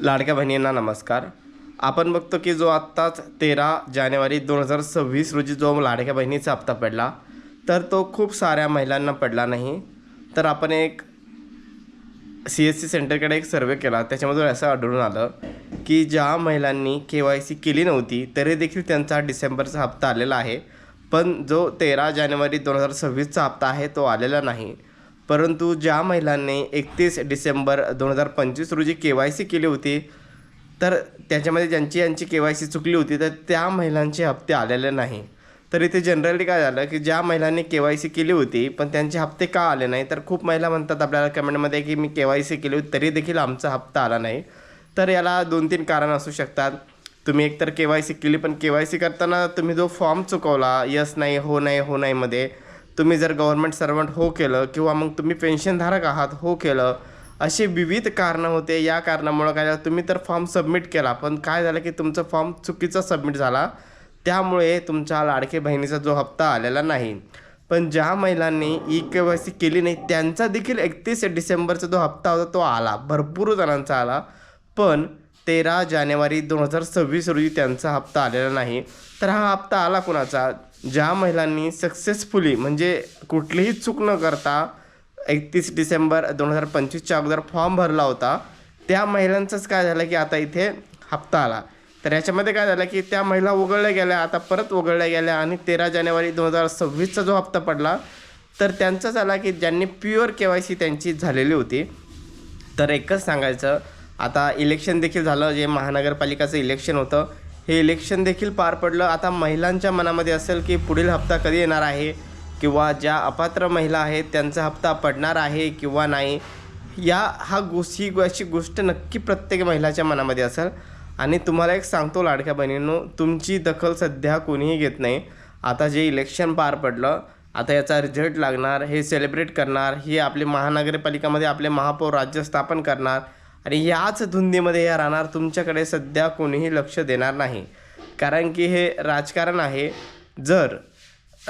लाडक्या बहिणींना नमस्कार. आपण बघतो की जो आत्ताच तेरा जानेवारी दोन हजार सव्वीस रोजी जो लाडक्या बहिणीचा हप्ता पडला तर तो खूप साऱ्या महिलांना पडला नाही. तर आपण एक सी एस सी सेंटरकडे एक सर्वे केला त्याच्यामधून असं आढळून आलं की ज्या महिलांनी के वाय सी केली नव्हती तरी देखील त्यांचा डिसेंबरचा हप्ता आलेला आहे. पण जो तेरा जानेवारी दोन हजार सव्वीसचा हप्ता आहे तो आलेला नाही. परंतु ज्या महिलांनी एकतीस डिसेंबर दोन हजार पंचवीस रोजी के वाय सी केली होती तर त्याच्यामध्ये ज्यांची यांची के वाय सी चुकली होती तर त्या महिलांचे हप्ते आलेले नाही. तर इथे जनरली काय झालं की ज्या महिलांनी के वाय सी केली होती पण त्यांचे हप्ते का आले नाही तर खूप महिला म्हणतात आपल्याला कमेंटमध्ये की मी के वाय सी केली होती तरी देखील आमचा हप्ता आला नाही. तर याला दोन तीन कारण असू शकतात. तुम्ही एकतर के वाय सी केली पण के वाय सी करताना तुम्ही जो फॉर्म चुकवला यस नाही हो नाही हो नाहीमध्ये तुम्ही जर गव्हर्नमेंट सर्वंट हो केलं किंवा मग तुम्ही पेन्शनधारक आहात हो केलं असे विविध कारणं होते. या कारणामुळं काय झालं तुम्ही तर फॉर्म सबमिट केला पण काय झालं की तुमचा फॉर्म चुकीचा सबमिट झाला. त्यामुळे तुमच्या लाडके बहिणीचा जो हप्ता आलेला नाही. पण ज्या महिलांनी ई के वाय सी केली नाही त्यांचा देखील एकतीस डिसेंबरचा जो हप्ता होता तो आला. भरपूर जणांचा आला. पण तेरा जानेवारी दोन हजार सव्वीस रोजी त्यांचा हप्ता आलेला नाही. तर हा हप्ता आला कुणाचा? ज्या महिलांनी सक्सेसफुली म्हणजे कुठलीही चूक न करता एकतीस डिसेंबर दोन हजार पंचवीसच्या अगोदर फॉर्म भरला होता. त्या महिलांचंच काय झालं की आता इथे हप्ता आला. तर याच्यामध्ये काय झालं की त्या महिला वगळल्या गेल्या आता परत वगळल्या गेल्या आणि तेरा जानेवारी दोन हजार सव्वीसचा जो हप्ता पडला तर त्यांचा झाला की ज्यांनी प्युअर के वाय सी त्यांची झालेली होती. तर एकच सांगायचं आता इलेक्शन देखील झालं जे महानगरपालिकाचं इलेक्शन होतं. हे इलेक्शन देखील पार पडलं. आता महिलांच्या मनामध्ये असेल की पुढील हप्ता कधी येणार आहे? किंवा ज्या अपात्र महिला आहेत त्यांचा हप्ता पडणार आहे किंवा नाही? या हा गोष्ट ही अशी गोष्ट नक्की प्रत्येक महिलाच्या मनामध्ये असेल. आणि तुम्हाला एक सांगतो लाडक्या बहिणींनो तुमची दखल सध्या कोणीही घेत नाही. आता जे इलेक्शन पार पडलं आता याचा रिझल्ट लागणार हे सेलिब्रेट करणार हे आपले महानगरपालिकामध्ये आपले महापौर राज्य स्थापन करणार आणि याच धुंदीमध्ये या राहणार तुमच्याकडे सध्या कोणीही लक्ष देणार नाही. कारण की हे राजकारण आहे. जर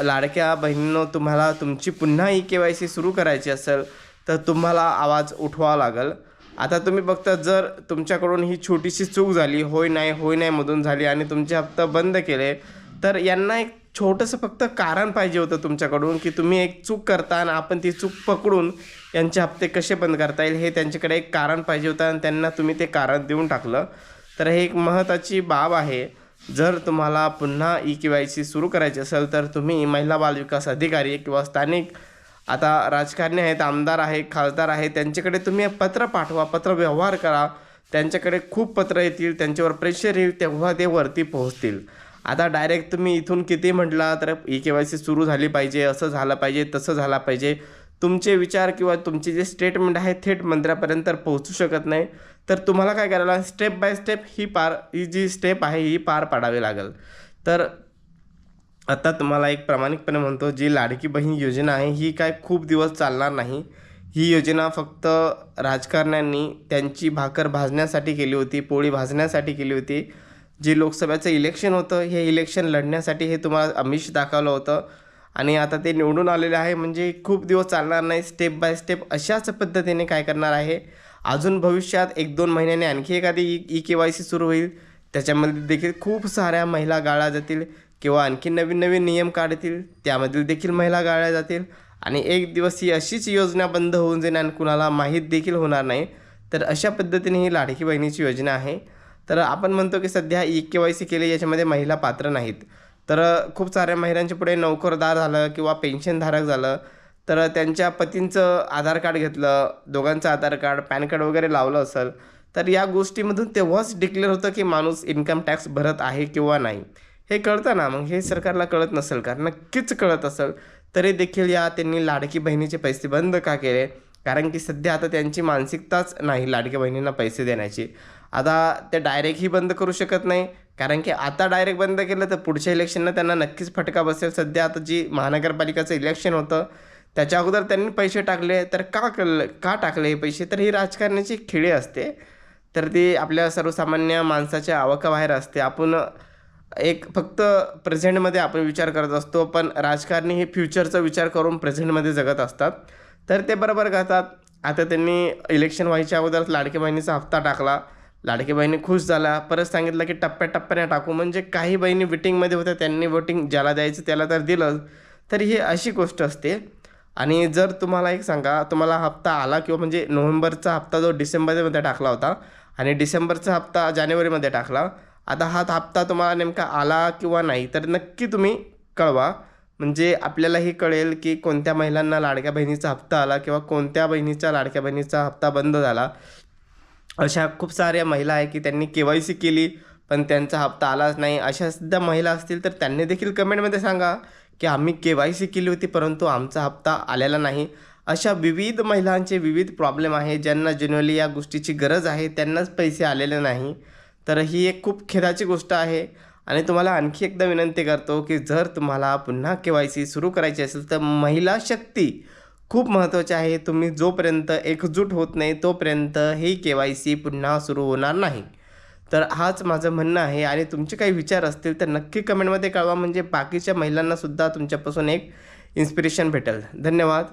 लाडक्या बहिणींनो तुम्हाला तुमची पुन्हा ई के वाय सी सुरू करायची असेल तर तुम्हाला आवाज उठवावा लागेल. आता तुम्ही बघता जर तुमच्याकडून ही छोटीशी चूक झाली होय नाही होय नाही मधून झाली आणि तुमचे हप्ता बंद केले तर यांना एक छोटंसं फक्त कारण पाहिजे होतं तुमच्याकडून की तुम्ही एक चूक करता आणि आपण ती चूक पकडून यांचे हप्ते कसे बंद करता येईल हे त्यांच्याकडे एक कारण पाहिजे होतं आणि त्यांना तुम्ही ते कारण देऊन टाकलं. तर हे एक महत्त्वाची बाब आहे. जर तुम्हाला पुन्हा ई के वाय सी सुरू करायची असेल तर तुम्ही महिला बालविकास अधिकारी किंवा स्थानिक आता राजकारणी आहेत आमदार आहे खासदार आहे त्यांच्याकडे तुम्ही पत्र पाठवा पत्र व्यवहार करा. त्यांच्याकडे खूप पत्र येतील त्यांच्यावर प्रेशर येईल तेव्हा ते वरती पोहोचतील. आता डायरेक्ट तुम्ही इथून किती म्हटला तर ई के वाय सी सुरू झाली पाहिजे असं झालं पाहिजे तसं झालं पाहिजे. तुमचे विचार किंवा तुमचे जे स्टेटमेंट आहे थेट मंत्र्यापर्यंत पोहोचू शकत नाही. तर तुम्हाला काय करायला स्टेप बाय स्टेप ही पार ही जी स्टेप आहे ही पार पाडावी लागेल. तर आता तुम्हाला एक प्रामाणिकपणे म्हणतो जी लाडकी बहीण योजना आहे ही काय खूप दिवस चालणार नाही. ही योजना फक्त राजकारण्यांनी त्यांची भाकर भाजण्यासाठी केली होती पोळी भाजण्यासाठी केली होती. जे लोकसभेचं इलेक्शन होतं हे इलेक्शन लढण्यासाठी हे तुम्हाला आमिष दाखवलं होतं. आणि आता ते निवडून आलेले आहे म्हणजे खूप दिवस चालणार नाही स्टेप बाय स्टेप अशाच पद्धतीने काय करणार आहे. अजून भविष्यात एक दोन महिन्याने आणखी एखादी e e K Y C सुरू होईल. त्याच्यामध्ये देखील खूप साऱ्या महिला गाळल्या जातील किंवा आणखी नवीन नवीन नियम काढतील त्यामधील देखील महिला गाळल्या जातील. आणि एक दिवस ही अशीच योजना बंद होऊन जाईल आणि कुणाला माहीत देखील होणार नाही. तर अशा पद्धतीने ही लाडकी बहिणीची योजना आहे. तर आपण म्हणतो की सध्या ई के वाय सी केली याच्यामध्ये महिला पात्र नाहीत. तर खूप साऱ्या महिलांच्या पुढे नोकरदार झालं किंवा पेन्शनधारक झालं. तर त्यांच्या पतींचं आधार कार्ड घेतलं दोघांचं आधार कार्ड पॅन कार्ड वगैरे लावलं असेल तर या गोष्टीमधून तेव्हाच डिक्लेअर होतं की माणूस इन्कम टॅक्स भरत आहे किंवा नाही. हे कळतं ना? मग हे सरकारला कळत नसेल का? नक्कीच कळत असेल. तरी देखील या त्यांनी लाडकी बहिणीचे पैसे बंद का केले? कारण की सध्या आता त्यांची मानसिकताच नाही लाडक्या बहिणींना पैसे देण्याची. आता ते डायरेक्टही बंद करू शकत नाही. कारण की आता डायरेक्ट बंद केलं तर पुढच्या इलेक्शनला त्यांना नक्कीच फटका बसेल. सध्या आता जी महानगरपालिकाचं इलेक्शन होतं त्याच्या अगोदर त्यांनी पैसे टाकले. तर का कल का टाकले हे पैसे? तर ही राजकारणाची खेळी असते. तर ती आपल्या सर्वसामान्य माणसाच्या आवकाबाहेर असते. आपण एक फक्त प्रेझेंटमध्ये आपण विचार करत असतो पण राजकारणी हे फ्युचरचा विचार करून प्रेझेंटमध्ये जगत असतात. तर ते बरोबर करतात. आता त्यांनी इलेक्शन व्हायच्या अगोदरच लाडके बहिणीचा हप्ता टाकला. लाडकी बहिणी खुश झाला परत सांगितलं की टप्प्याटप्प्याने टाकू. म्हणजे काही बहिणी विटिंगमध्ये होत्या त्यांनी वोटिंग ज्याला द्यायचं त्याला तर दिलं तर ही अशी गोष्ट असते. आणि जर तुम्हाला एक सांगा तुम्हाला हप्ता आला किंवा म्हणजे नोव्हेंबरचा हप्ता जो डिसेंबरमध्ये टाकला होता आणि डिसेंबरचा हप्ता जानेवारीमध्ये टाकला आता हा हप्ता तुम्हाला नेमका आला किंवा नाही तर नक्की तुम्ही कळवा. म्हणजे आपल्यालाही कळेल की कोणत्या महिलांना लाडक्या बहिणीचा हप्ता आला किंवा कोणत्या बहिणीचा लाडक्या बहिणीचा हप्ता बंद झाला. अशा खूप साऱ्या महिला आहे की त्यांनी के वाय सी केली पण त्यांचा हप्ता आलाच नाही. अशा सुद्धा महिला असतील तर त्यांनी देखील कमेंटमध्ये सांगा की आम्ही के वाय सी केली होती परंतु आमचा हप्ता आलेला नाही. अशा विविध महिलांचे विविध प्रॉब्लेम आहे ज्यांना जनरली या गोष्टीची गरज आहे त्यांनाच पैसे आलेले नाही. तर ही एक खूप खेदाची गोष्ट आहे. आणि तुम्हाला आणखी एकदा विनंती करतो की जर तुम्हाला पुन्हा के वाय सी सुरू करायची असेल तर महिला शक्ती खूप महत्त्वाचे आहे. तुम्ही जोपर्यंत एकजूट होत नाही तोपर्यंत ही के वाय सी पुन्हा सुरू होणार नाही. तर हाच माझं म्हणणं आहे आणि तुमचे काही विचार असतील तर नक्की कमेंटमध्ये कळवा. म्हणजे बाकीच्या महिलांनासुद्धा तुमच्यापासून एक इन्स्पिरेशन भेटेल. धन्यवाद.